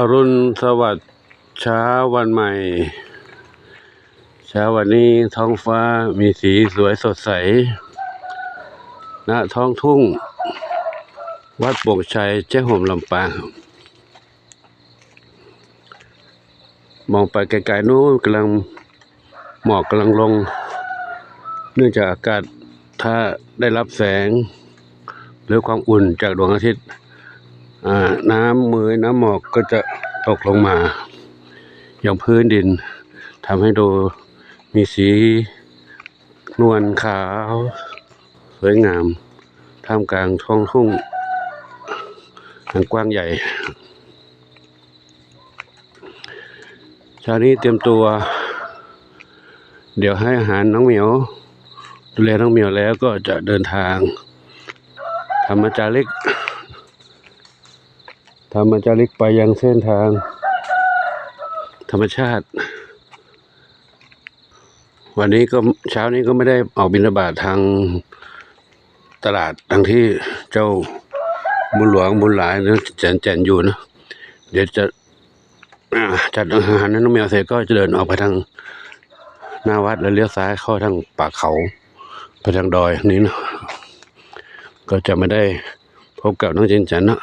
อรุณสวัสดิ์เช้าวันใหม่ เช้าวันนี้ท้องฟ้ามีสีสวยสดใส ณ ท้องทุ่ง วัดโป่งชัยเจ้าห่มลำปาง มองไปไกลๆนู้นกำลังหมอกกำลังลง เนื่องจากอากาศถ้าได้รับแสง หรือความอุ่นจากดวงอาทิตย์ น้ำมือน้ำหมอกก็จะตกลงมา อย่างพื้นดินทำให้ดูมีสีนวลขาว สวยงาม ท่ามกลางท้องทุ่งอันกว้างใหญ่เช้านี้เตรียมตัว เดี๋ยวให้อาหารน้องเหมียว ดูแลน้องเหมียวแล้วก็จะเดินทางธรรมจาริก รรมจาริกไปยังเส้นทาง ธรรมชาติ วันนี้ก็เช้านี้ก็ไม่ได้ออกบิณฑบาตทางตลาดทางที่เจ้าบุญหลวงบุญหลายนะแจนแจนอยู่นะ เดี๋ยวจะจัดอาหารนั้นน้องแมวเสร็จก็จะเดินออกไปทางหน้าวัดแล้วเลี้ยวซ้ายเข้าทางป่าเขาไปทางดอยนี้นะก็จะไม่ได้พบกับน้องเจนจันนะ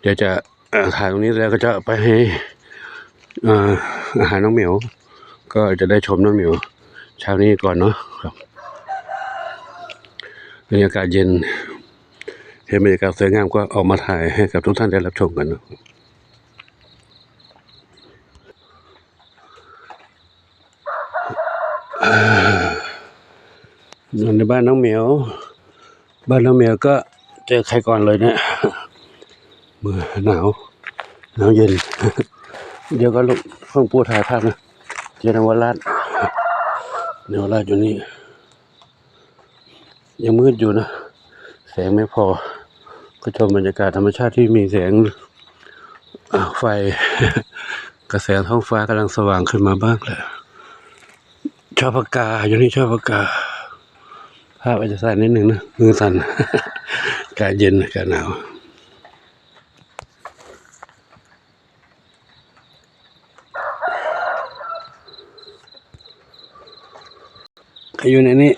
เดี๋ยวจะ ถ่ายตรงนี้แล้วก็จะไปให้อาหารน้องเหมียว ก็จะได้ชมน้องเหมียวเช้านี้ก่อนเนาะครับบรรยากาศเย็น เห็นบรรยากาศสวยงามก็ออกมาถ่ายให้กับทุกท่านได้รับชมกันเนาะนอนในบ้านน้องเหมียว บ้านน้องเหมียวก็เจอใครก่อนเลยเนี่ย เมื่อหนาวหนาวเย็น เดี๋ยวก็ลูกเพิ่งปูถ่ายภาพนะเจนวราชเนวราชอยู่นี่ยังมืดอยู่นะแสงไม่พอ ก็ชมบรรยากาศธรรมชาติที่มีแสงไฟ กระแสท้องฟ้ากำลังสว่างขึ้นมาบ้างแหละชอบปากกาอยู่นี่ชอบปากกาภาพอาจจะสั่นนิดหนึ่งนะมือสั่นอากาศเย็นอากาศหนาว ใคร อยู่ในนี้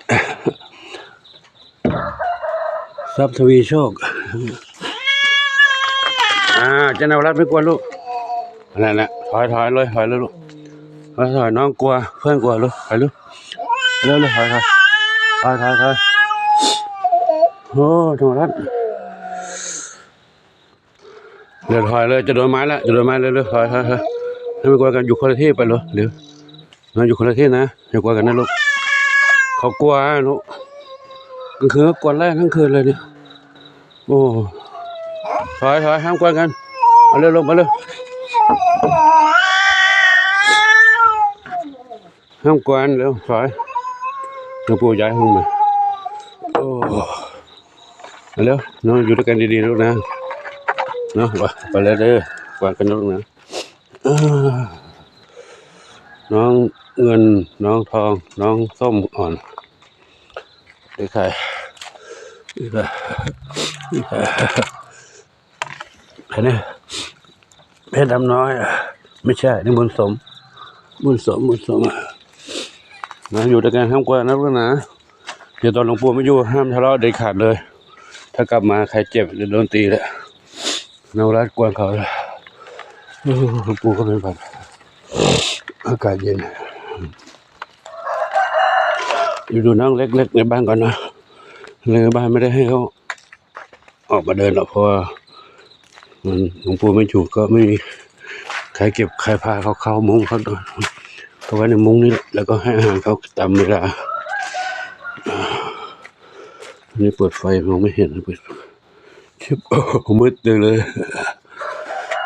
ทรัพย์ทวีโชคอ่าเจนาวรัตไม่กลัวลูกนั่นแหละถอยถอยเลยถอยเลยลูกถอยถอยน้องกลัว เพื่อนกลัวลูกถอยลูกเร็วเลยถอยถอยถอยถอยถอยโอ้เจนาวรัตเดี๋ยวถอยเลยจะโดนไม้แล้วจะโดนไม้เลยเลยถอยถอยถอยไม่กลัวกันอยู่คนละที่ไปเลยเดี๋ยวเราอยู่คนละที่นะอย่ากลัวกันนะลูก เขากลัวลูกลางคืนก็กวนไล่ทั้งคืนเลยเนี่ยโอ้ถอยถอยห้ามกวนกันมาเร็วลงมาเร็วห้ามกวนเร็วถอยหลวงปู่ย้ายห้องมาโอ้มาเร็วน้องอยู่ด้วยกันดีๆลูกนะเนาะไปไปเลยเด้อกวนกันลูกนะน้องเงินน้องทอง น้องส้มอ่อน ด็กใครด็กใครเด็กใครเนี่ยเพชรดำน้อยอะไม่ใช่ นี่บุญสม บุญสม บุญสมอะนะอยู่ด้วยกันห้ามกวนนะลูกนะเดี๋ยวตอนหลวงปู่ไม่อยู่ห้ามทะเลาะเด็ดขาดเลย ถ้ากลับมาใครเจ็บจะโดนตีแหละนวรัตกวนเขาเลยหลวงปู่ก็ไม่ผ่านอากาศเย็น อยู่ดูน้องเล็กๆในบ้านก่อนนะเล็กในบ้านไม่ได้ให้เขาออกมาเดินหรอกเพราะว่ามันหลวงปู่ไม่อยู่ก็ไม่มีใครเก็บใครพาเขาเข้ามุ้งเขาด้วยเขาไว้ในมุ้งนี่แหละแล้วก็ให้อาหารเขาตามเวลาอ่าอันนี้เปิดไฟมองไม่เห็นเปิดชิบมืดเลย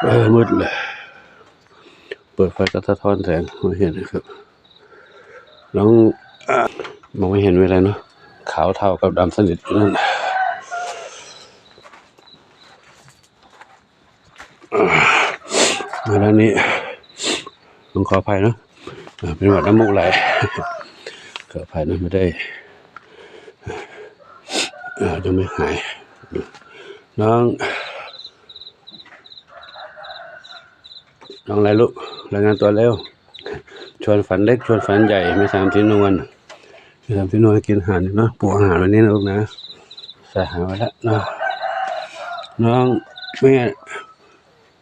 เออมืดเลยเปิดไฟก็สะท้อนแสงไม่เห็นนะครับน้องอะ มองไม่เห็นเวลาเนาะขาวเท่ากับดำสนิทอยู่นั่นอะมาด้านนี้ต้องขออภัยเนาะอะเป็นหวัดน้ำมูกไหลขออภัยนะไม่ได้อ่ายังไม่หาย น้อง น้องอะไรลูกรายงานตัวเร็ว ชวนฝันเล็ก ชวนฝันใหญ่ ไม่สามที่นวล ไม่สามที่นวลกินอาหารเนาะปลูกอาหารวันนี้นะลูกนะใส่อาหารไว้แล้วนะน้องแม่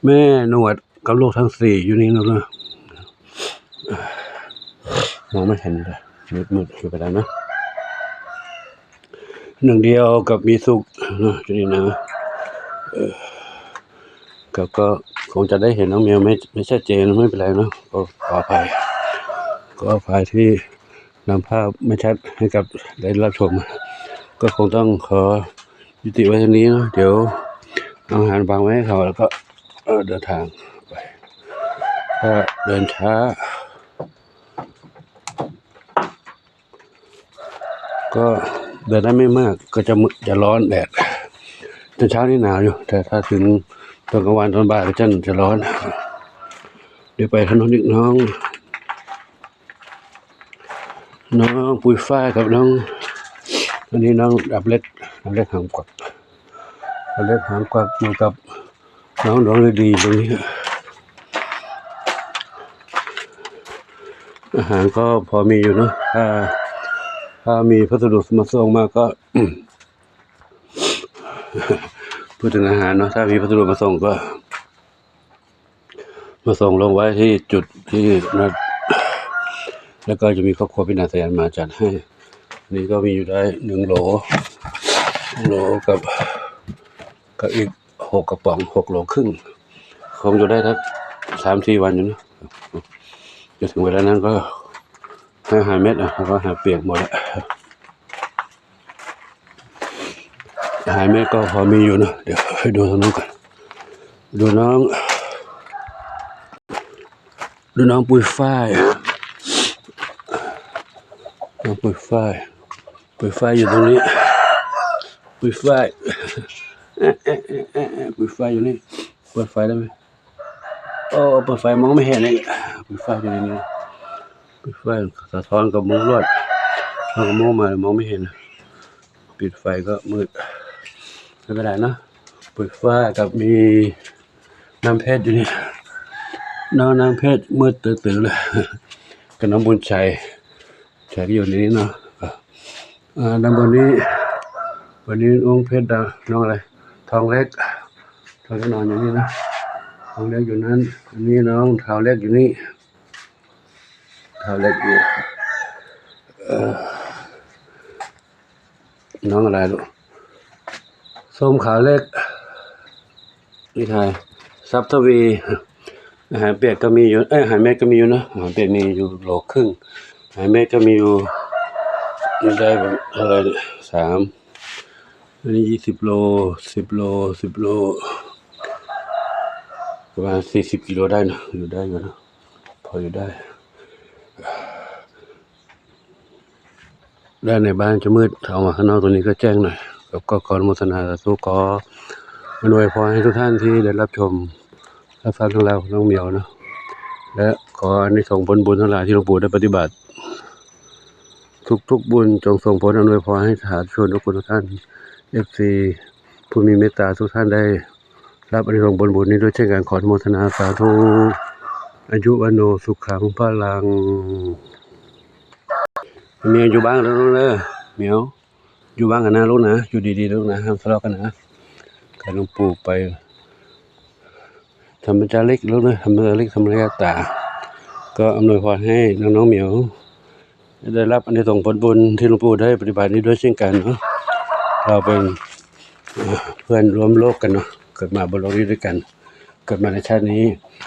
แม่หนวดกับลูกทั้งสี่อยู่นี่นะลูกนะมองไม่เห็นเลยมืดมืดอยู่ไปแล้วนะหนึ่งเดียวกับมีสุขนะจุนี่นะก็ก็คงจะได้เห็นน้องเมียวไม่ไม่ชัดเจนไม่เป็นไรนะก็ขออภัยก็อภัยที่ นำภาพไม่ชัดให้กับได้รับชม ก็คงต้องขอยุติไว้เท่านี้เนอะเดี๋ยวเอาอาหารวางไว้ให้เขาแล้วก็เออเดินทางไป ถ้าเดินช้า ก็เดินได้ไม่มากก็จะมึจะร้อนแดดตอนเช้านี่หนาวอยู่ แต่ถ้าถึงตอนกลางวันตอนบ่ายก็จะจะร้อน เดี๋ยวไปถนนอีกน้อง น้องปุยฝ้ายกับน้องอันนี้น้องดับเล็กดับเล็กหางกวักดับเล็กหางกวักอยู่กับน้องดวงฤดีตรงนี้อาหารก็พอมีอยู่เนอะถ้าถ้ามีพัสดุมาส่งมาก็พูดถึงอาหารเนาะถ้ามีพัสดุมาส่งก็ มาส่งลงไว้ที่จุดที่นัด แล้วก็จะมีครอบครัวพินาศยานมาจัดให้ นี่ก็มีอยู่ได้หนึ่งโหลโหลกับกับอีกหกกระป๋องหกโหลครึ่งคงจะได้ทักสามสี่วันอยู่นะจะถึงเวลานั้นก็ให้หาเม็ดอะแล้วก็หาเปียกหมดแล้วหายเม็ดก็พอมีอยู่นะเดี๋ยวให้ดูทางนู้นก่อนดูน้อง ดูน้องปุยฝ้าย ปุยฝ้ายปุยฝ้ายอยู่ตรงนี้ปุยฝ้ายเอ๊ะเออเออ๊ะปุยฝ้ายอยู่นี่เปิดไฟได้ไหมโอ้เปิดไฟมองไม่เห็นเลยปุยฝ้ายอยู่ในนี้ปุยฝ้ายสะท้อนกับมุ้งลวดเอากับมุ้งมามองไม่เห็นปิดไฟก็มืดไม่เป็นไรเนะปุ๋ยฟ้ากับมีน้ำเพชรอยู่นี่น้องน้ำเพชรมืดตื่นๆเลยกับน้องบุญชัย ชัยก็อยู่นี้เนาะอ่าด้านบนนี้ วันนี้น้องเพชรดาน้องอะไร ทองเล็ก ทองเล็กนอนอยู่นี่นะ ทองเล็กอยู่นั้นอันนี้น้องเท้าเล็กอยู่นี่เท้าเล็กอยู่อ่อน้องอะไรลูกส้มขาวเล็กนี่ไทยซับทวีอาหารเปียกก็มีอยู่ เอ้ยอาหารเม็ดก็มีอยู่นะอาหารเปียกมีอยู่โหลครึ่ง หารเม็ดก็มีอยู่ได้แบบเท่าไรเนี่ยสามอันนี้ยี่สิบโลสิบโลสิบโลประมาณสี่สิบกิโลได้นะอยู่ได้อยู่นะพออยู่ได้ ได้ในบ้านจะมืดถ้าออกมาข้างนอกตรงนี้ก็แจ้งหน่อยแล้วก็ขอโมทนาสุขออำนวยพรให้ทุกท่านที่ได้รับชมรับฟังของเราน้องเหมียวเนาะและ ขอในส่งผลบุญทั้งหลายที่หลวงปู่ได้ปฏิบัติทุกทุกๆบุญจงส่งผลอำนวยพรให้สาธุชนทุกคนทุกท่านเอฟซีผู้มีเมตตาทุกท่านได้ รับอนิสงส์ผลบุญนี้ด้วยเช่นกันขอโมทนาสาธุอายุวันโนสุขังพลังเมียอยู่บ้านแล้วลูกเนอะเหมียวอยู่บ้านกันนะลูกนะอยู่ดีๆลูกนะห้ามทะเลาะกันนะกับหลวงปู่ไปธรรมจาริกลูกนะธรรมจาริกธรรมระยะตา ก็อำนวยพรให้น้องๆเหมียวได้รับอันนี้ส่งผลบุญที่หลวงปู่ได้ปฏิบัตินี้ด้วยเช่นกันเนาะเราเป็นเพื่อนร่วมโลกกันเนาะเกิดมาบนโลกนี้ด้วยกัน เกิดมาในชาตินี้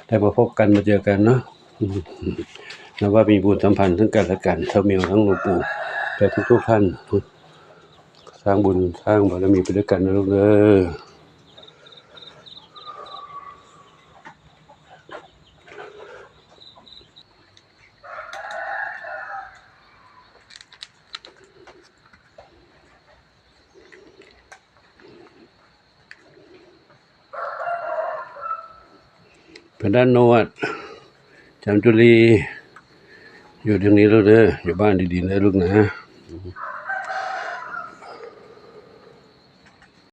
ได้มาพบกันมาเจอกันเนาะนับว่ามีบุญสัมพันธ์ทั้งกันและกันทั้งเมียวทั้งหลวงปู่แต่ทุกๆท่านสร้างบุญสร้างบารมีไปด้วยกันนะลูกเด้อ เป็นด้านโนวดจำจุลีอยู่ตรงนี้แล้วเด้ออยู่บ้านดีๆนะลูกนะ